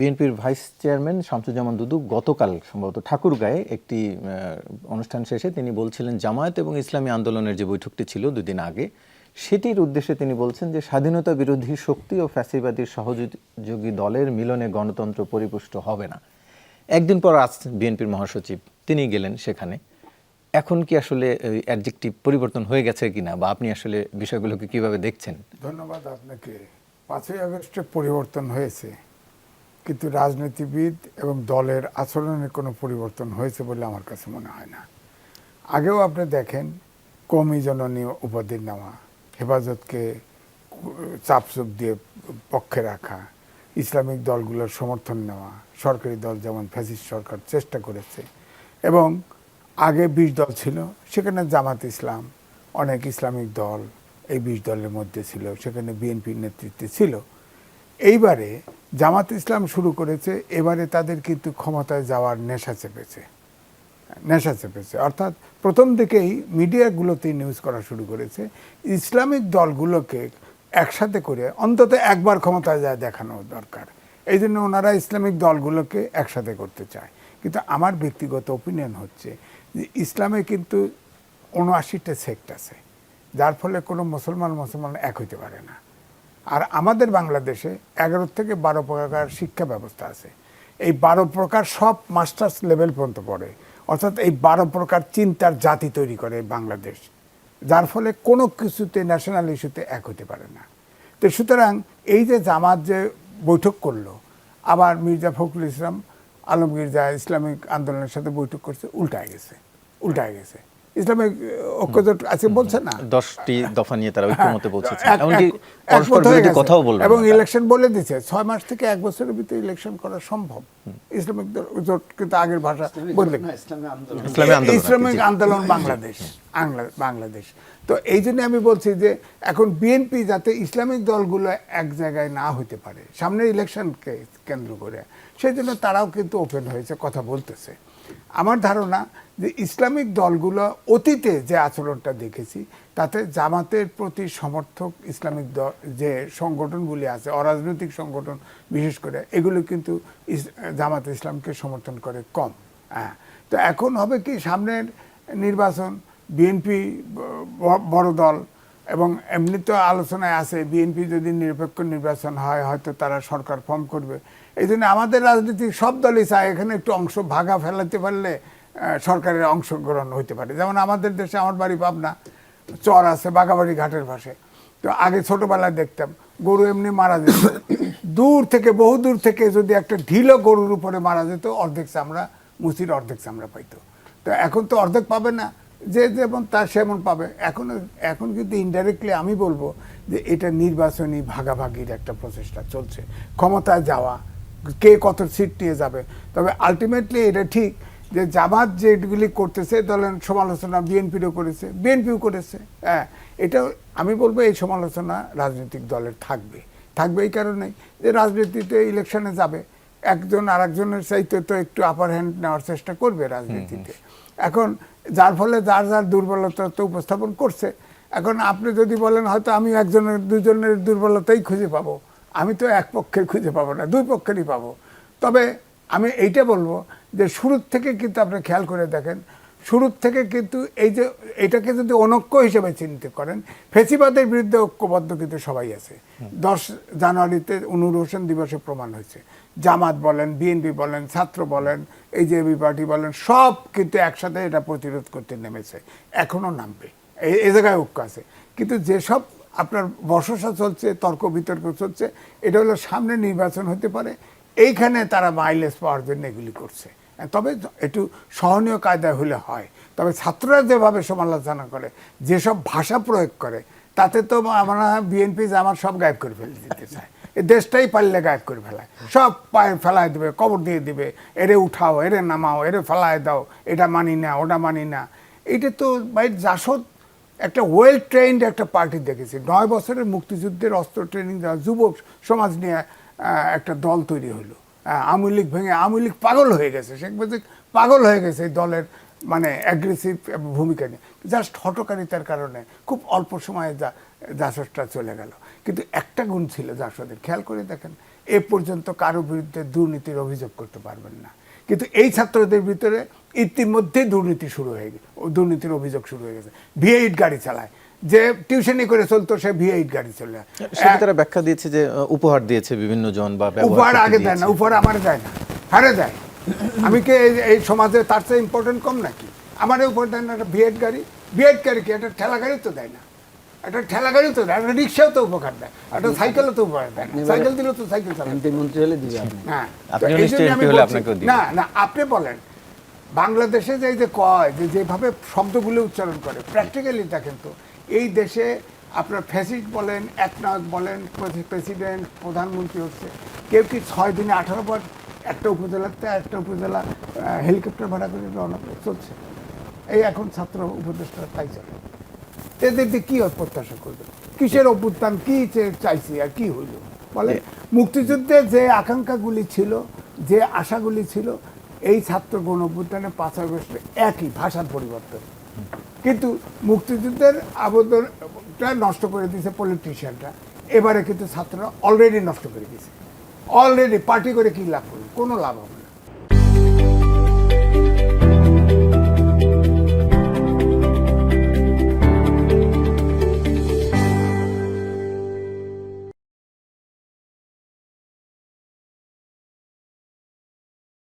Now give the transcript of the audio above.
বিএনপির vice chairman Shamsuzzaman দুদু গতকাল সম্ভবত ঠাকুরগাঁয়ে একটি অনুষ্ঠান শেষে তিনি বলছিলেন জামায়াত এবং ইসলামী আন্দোলনের যে বৈঠকটি ছিল দুদিন আগে, সেটির উদ্দেশ্যে তিনি বলছেন যে স্বাধীনতা বিরোধী শক্তি ও ফ্যাসিবাদীর সহযোগী দলের মিলনে গণতন্ত্র পরিপুষ্ট হবে না। একদিন পর আজ বিএনপির মহাসচিব তিনি গেলেন সেখানে। এখন কি আসলে অ্যাডজেক্টিভ পরিবর্তন হয়ে গেছে কিনা বা আপনি আসলে বিষয়গুলোকে কীভাবে দেখছেন? ধন্যবাদ আপনাকে। পাঁচই আগস্টে পরিবর্তন হয়েছে। কিন্তু রাজনীতিবিদ এবং দলের আচরণের কোনো পরিবর্তন হয়েছে বলে আমার কাছে মনে হয় না। আগেও আপনি দেখেন কমি জননী উপাধির নেওয়া, হেফাজতকে চাপচুপ দিয়ে পক্ষে রাখা, ইসলামিক দলগুলোর সমর্থন নেওয়া, সরকারি দল যেমন ফ্যাসিস্ট সরকার চেষ্টা করেছে এবং আগে বিশ দল ছিল, সেখানে জামাত ইসলাম, অনেক ইসলামিক দল এই বিশ দলের মধ্যে ছিল, সেখানে বিএনপির নেতৃত্বে ছিল। এইবারে জামাত ইসলাম শুরু করেছে, এবারে তাদের কিন্তু ক্ষমতায় যাওয়ার নেশা চেপেছে। নেশা চেপেছে। অর্থাৎ প্রথম দিকেই মিডিয়াগুলোতে নিউজ করা শুরু করেছে। ইসলামিক দলগুলোকে একসাথে করে অন্তত একবার ক্ষমতায় যায় দেখানো দরকার। এই জন্য ওনারা ইসলামিক দলগুলোকে একসাথে করতে চায়। কিন্তু আমার ব্যক্তিগত ওপিনিয়ন হচ্ছে যে ইসলামে কিন্তু উনআশিটা সেক্ট আছে, যার ফলে কোনো মুসলমান মুসলমান এক হইতে পারে না। আর আমাদের বাংলাদেশে এগারো থেকে বারো প্রকার শিক্ষা ব্যবস্থা আছে। এই বারো প্রকার সব মাস্টার্স লেভেল পর্যন্ত পড়ে। অর্থাৎ এই বারো প্রকার চিন্তার জাতি তৈরি করে বাংলাদেশ। যার ফলে কোনো কিছুতে ন্যাশনাল ইস্যুতে এক হতে পারে না। তো সুতরাং এই যে জামাত যে বৈঠক করল, আবার মির্জা ফখরুল ইসলাম, আলমগীর যা ইসলামিক আন্দোলনের সাথে বৈঠক করছে, উল্টায় গেছে উল্টায় গেছে। ইসলামিক ঐক্যজোট আছে বলছে না? দশটি দফা নিয়ে তারা ঐক্যমতে পৌঁছেছে এমনকি পরস্পর বিরোধী কথাও বলবেন এবং ইলেকশন বলে দিছে ছয় মাস থেকে এক বছরের ভিতরে ইলেকশন করা সম্ভব। ইসলামিক জোট কিন্তু আগের ভাষা বদলে ইসলামিক আন্দোলন বাংলাদেশ বাংলাদেশ। তো এই জন্য আমি বলছি যে এখন বিএনপি যাতে ইসলামিক দলগুলো এক জায়গায় না হতে পারে সামনের ইলেকশনকে কেন্দ্র করে সেই জন্য তারাও কিন্তু ওপেন হয়েছে কথা বলতেছে। আমার ধারণা যে ইসলামিক দলগুলো অতীতে যে আচরণটা দেখেছি, তাতে জামাতের প্রতি সমর্থক ইসলামিক দল, যে সংগঠনগুলি আছে, অরাজনৈতিক সংগঠন বিশেষ করে, এগুলো কিন্তু জামাত ইসলামকে সমর্থন করে কম। হ্যাঁ তো এখন হবে কি, সামনের নির্বাচন বিএনপি বড় দল এবং এমনি তো আলোচনায় আছে, বিএনপি যদি নিরপেক্ষ নির্বাচন হয়, হয়তো তারা সরকার ফর্ম করবে। এই জন্য আমাদের রাজনীতি সব দলই চায় এখানে একটু অংশ ভাগা ফেলাতে পারলে সরকারের অংশগ্রহণ হইতে পারে। যেমন আমাদের দেশে আমার বাড়ি পাবনা, চর আছে বাঘাবাড়ি ঘাটের পাশে। তো আগে ছোটবেলায় দেখতাম, গরু এমনি মারা যেত। দূর থেকে, বহু দূর থেকে যদি একটা ঢিলও গরুর উপরে মারা যেত, অর্ধেক চামড়া মুচির অর্ধেক চামড়া পাইতো। তো এখন তো অর্ধেক পাবে না। যে যেমন তার সেমন পাবে। এখন এখন কিন্তু ইনডাইরেক্টলি আমি বলব যে এটা নির্বাচনী ভাগাভাগির একটা প্রচেষ্টা চলছে। ক্ষমতায় যাওয়া কে কত সিট নিয়ে যাবে। তবে আলটিমেটলি এটা ঠিক যে জামাত যেগুলি করতেছে দলের সমালোচনা বিএনপিরও করেছে বিএনপিও করেছে হ্যাঁ এটা আমি বলব এই সমালোচনা রাজনৈতিক দলের থাকবে। থাকবে এই কারণেই যে রাজনীতিতে ইলেকশনে যাবে একজন আর একজনের চাইতে তো একটু আপার হ্যান্ড নেওয়ার চেষ্টা করবে রাজনীতিতে। এখন যার ফলে যার যার দুর্বলতা তো উপস্থাপন করছে এখন আপনি যদি বলেন হয়তো আমি একজনের দুজনের দুর্বলতাই খুঁজে পাবো। আমি তো এক পক্ষের খুঁজে পাবো না, দুই পক্ষেরই পাবো। তবে আমি এইটা বলব যে শুরুর থেকে কিন্তু আপনি খেয়াল করে দেখেন, শুরুর থেকে কিন্তু এই যে এটাকে যদি অনৈক্য হিসেবে চিন্তা করেন, ফেসিবাদের বিরুদ্ধে ঐক্যবদ্ধ কিন্তু সবাই আছে। দশ জানুয়ারিতে অনুর হোসেন দিবসে প্রমাণ হয়েছে। জামাত বলেন, বিএনপি বলেন, ছাত্র বলেন এই যে এবি পার্টি বলেন, সব কিন্তু একসাথে এটা প্রতিরোধ করতে নেমেছে। এখনও নামবে। এই জায়গায় ঐক্য আছে। কিন্তু যেসব আপনার বর্ষসা চলছে, তর্ক বিতর্ক চলছে, এটা হলো সামনে নির্বাচন হতে পারে। এইখানে তারা মাইলেজ পাওয়ার জন্য এগুলি করছে। তবে একটু সহনীয় কায়দায় হলে হয়। তবে ছাত্ররা যেভাবে সমালোচনা করে, যেসব ভাষা প্রয়োগ করে, তাতে তো আমার বিএনপি আমার সব গায়েব করে ফেলে দিতে চায়। দেশটাই পারলে গায়েব করে ফেলায়। সব পায়ে ফেলায় দেবে, কবর দিয়ে দিবে, এরে উঠাও, এরে নামাও, এরে ফেলায় দাও, এটা মানি না, ওটা মানি না। এটা তো ভাই জাসদ একটা ওয়েল ট্রেন্ড একটা পার্টি দেখেছি। নয় বছরের মুক্তিযুদ্ধের অস্ত্র ট্রেনিং দেওয়া যুবক সমাজ নিয়ে একটা দল তৈরি হলো। আওয়ামী লীগ ভেঙে, আওয়ামী লীগ পাগল হয়ে গেছে। শেখ মুজিব পাগল হয়ে গেছে এই দলের মানে অ্যাগ্রেসিভ ভূমিকা নিয়ে। জাস্ট হটকারিতার কারণে খুব অল্প সময়ে যা জাসদটা চলে গেল। কিন্তু একটা গুণ ছিল জাসদের। খেয়াল করে দেখেন, এ পর্যন্ত কারও বিরুদ্ধে দুর্নীতির অভিযোগ করতে পারবেন না। কিন্তু এই ছাত্রদের ভিতরে ইতিমধ্যে দুর্নীতি শুরু হয়ে গেছে। দুর্নীতির অভিযোগ শুরু হয়ে গেছে। ভি এইট গাড়ি চালায়। যে টিউশনি করে চলতো সে ভি এইট গাড়ি চলে সেটা তারা ব্যাখ্যা দিয়েছে যে উপহার দিয়েছে বিভিন্ন জন বা উপহার আগে দেয় না উপহার আমার দেয় না হারে দেয়। আমি কি এই- এই সমাজে তার চেয়ে ইম্পর্টেন্ট কম নাকি? আমার উপহার দেয় না একটা ভিএড গাড়ি। ভিএড গাড়ি কি? একটা ঠেলা গাড়ি তো দেয় না। একটা ঠেলা গাড়ি তো দেয় একটা রিক্সাও তো উপকার দেয় একটা সাইকেলও তো উপহার দেয় সাইকেল দিলেও তো সাইকেল এমপি মন্ত্রী হলে দিবে আপনি। হ্যাঁ। না না আপনি বলেন বাংলাদেশে যে যে কয় যে যেভাবে শব্দগুলো উচ্চারণ করে প্র্যাকটিক্যালি তো এই দেশে আপনার ফ্যাসিস্ট বলেন একনায়ক বলেন প্রেসিডেন্ট প্রধানমন্ত্রী হচ্ছে কেউ কি ছয় দিনে আঠারো বার একটা উপজেলাতে একটা উপজেলা হেলিকপ্টার ভাড়া করে রওনা চলছে? এই এখন ছাত্র উপদেষ্টা তাই চলে এদের দিয়ে কি প্রত্যাশা করবে? কিসের অভ্যুত্থান? কি চাইছি আর কি হইল? বলে মুক্তিযুদ্ধে যে আকাঙ্ক্ষাগুলি ছিল যে আশাগুলি ছিল এই ছাত্র গণ অভ্যুত্থানে পাঁচ আগস্টে একই ভাষার পরিবর্তন। কিন্তু মুক্তিযুদ্ধের আবেদনটা নষ্ট করে দিয়েছে পলিটিশিয়ানরা এবারে কিন্তু ছাত্ররা অলরেডি নষ্ট করে দিয়েছে। অলরেডি পার্টি করে কি লাভ করবে কোনো লাভ হবে।